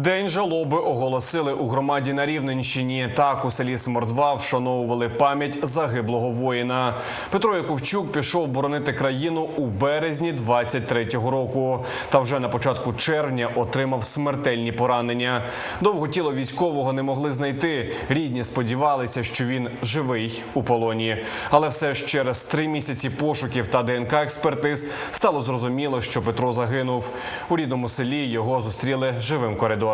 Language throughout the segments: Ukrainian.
День жалоби оголосили у громаді на Рівненщині. Так у селі Смордва вшановували пам'ять загиблого воїна. Петро Яковчук пішов боронити країну у березні 23-го року. Та вже на початку червня отримав смертельні поранення. Довго тіло військового не могли знайти. Рідні сподівалися, що він живий у полоні. Але все ж через три місяці пошуків та ДНК експертиз стало зрозуміло, що Петро загинув. У рідному селі його зустріли живим коридором.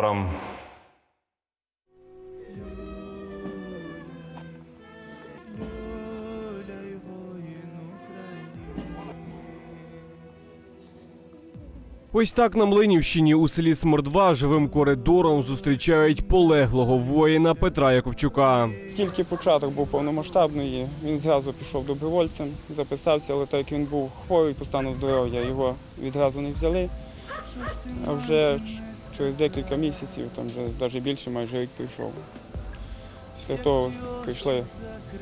Ось так на Млинівщині у селі Смордва живим коридором зустрічають полеглого воїна Петра Яковчука. Тільки початок був повномасштабної, він зразу пішов добровольцем, записався, але так як він був хворий по стану здоров'я, його відразу не взяли. А вже через декілька місяців, там вже навіть більше, майже рік прийшов. Після того прийшли,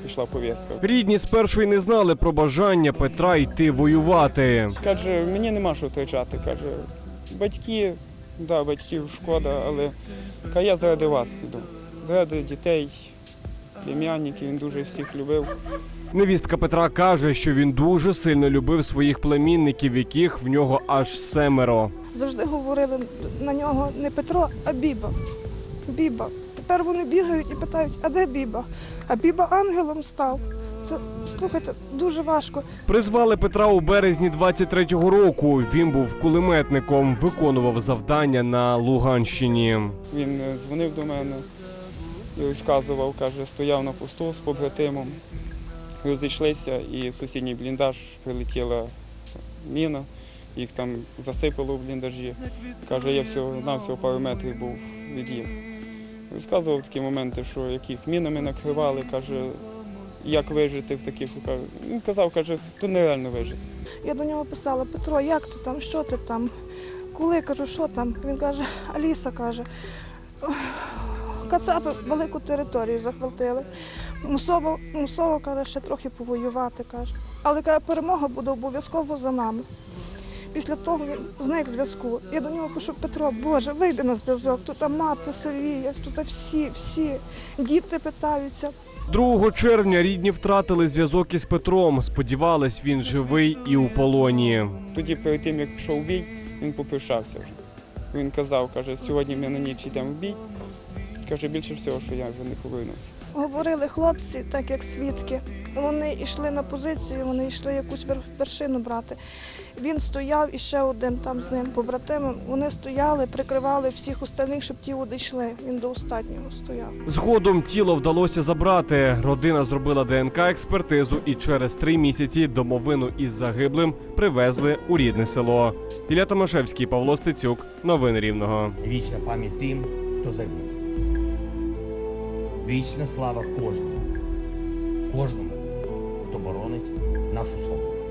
пішла повістка. Рідні спершу й не знали про бажання Петра йти воювати. Каже, мені нема що втрачати. Каже, батьки, да, батьків шкода, але каже, я заради вас іду. Заради дітей, племянників, він дуже всіх любив. Невістка Петра каже, що він дуже сильно любив своїх племінників, яких в нього аж семеро. Завжди говорили на нього не Петро, а Біба. Біба. Тепер вони бігають і питають, а де Біба? А Біба ангелом став. Це слухайте, дуже важко. Призвали Петра у березні 23-го року. Він був кулеметником, виконував завдання на Луганщині. Він е, дзвонив до мене і розказував, каже, стояв на посту з побратимом. Розійшлися і в сусідній бліндаж прилетіла міна, їх там засипало в бліндажі. Каже, я всього на всього пару метрів був від їх. Розказував такі моменти, що яких мінами накривали, каже, як вижити в таких. Він казав, каже, тут нереально вижити. Я до нього писала, Петро, як ти там, що ти там? Коли кажу, що там? Він каже, Аліса каже. Кацапи велику територію захватили. Мусово, мусово каже, ще трохи повоювати, каже. Але каже, перемога буде обов'язково за нами. Після того він зник зв'язку. Я до нього пишу, Петро, Боже, вийди на зв'язок. Тут мати Сергія, тут всі, всі. Діти питаються. 2 червня рідні втратили зв'язок із Петром. Сподівались, він живий і у полоні. Тоді перед тим, як пішов бій, він попрощався вже. Він казав, каже, сьогодні ми на ніч йдемо в бій. Каже, більше всього, що я вже не повернуся. Говорили хлопці, так як свідки. Вони йшли на позицію, вони йшли якусь вершину брати. Він стояв і ще один там з ним побратимом. Вони стояли, прикривали всіх остальних, щоб ті одійшли. Він до останнього стояв. Згодом тіло вдалося забрати. Родина зробила ДНК експертизу і через три місяці домовину із загиблим привезли у рідне село. Ілля Томашевський, Павло Стецюк. Новини Рівного. Вічна пам'ять тим, хто загинув. Вічна слава кожному, кожному, хто боронить нашу свободу.